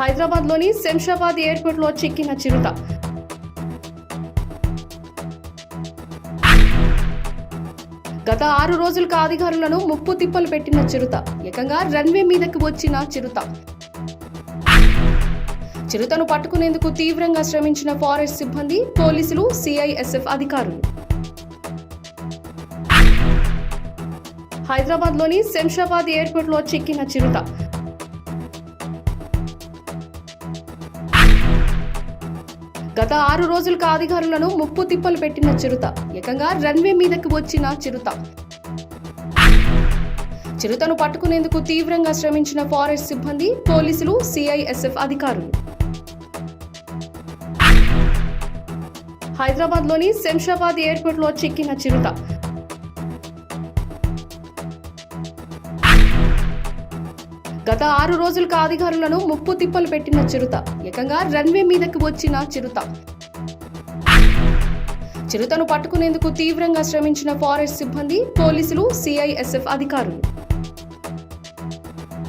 హైదరాబాద్లోని శంషాబాద్ ఎయిర్పోర్ట్లో చిక్కిన చిరుత. గత ఆరు రోజులుగా అధికారులను ముప్పు తిప్పలు పెట్టిన చిరుత. ఏకంగా రన్వే మీదకి వచ్చిన చిరుత. చిరుతను పట్టుకునేందుకు తీవ్రంగా శ్రమించిన ఫారెస్ట్ సిబ్బంది పోలీసులు సిఐఎస్ఎఫ్ అధికారులు. హైదరాబాద్లోని శంషాబాద్ ఎయిర్పోర్ట్లో చిక్కిన చిరుత. గత ఆరు రోజులుగా అధికారులను ముప్పు తిప్పలు పెట్టిన చిరుత. ఏకంగా రన్వే మీదకి వచ్చిన చిరుత. చిరుతను పట్టుకునేందుకు తీవ్రంగా శ్రమించిన ఫారెస్ట్ సిబ్బంది పోలీసులు సిఐఎస్ఎఫ్ అధికారులు. హైదరాబాద్లోని శంషాబాద్ ఎయిర్పోర్ట్లో చిక్కిన చిరుత. గత ఆరు రోజులుగా అధికారులను ముప్పు తిప్పలు పెట్టిన చిరుత. ఏకంగా రన్వే మీదకి వచ్చిన చిరుత. చిరుతను పట్టుకునేందుకు తీవ్రంగా శ్రమించిన ఫారెస్ట్ సిబ్బంది పోలీసులు సిఐఎస్ఎఫ్ అధికారులు.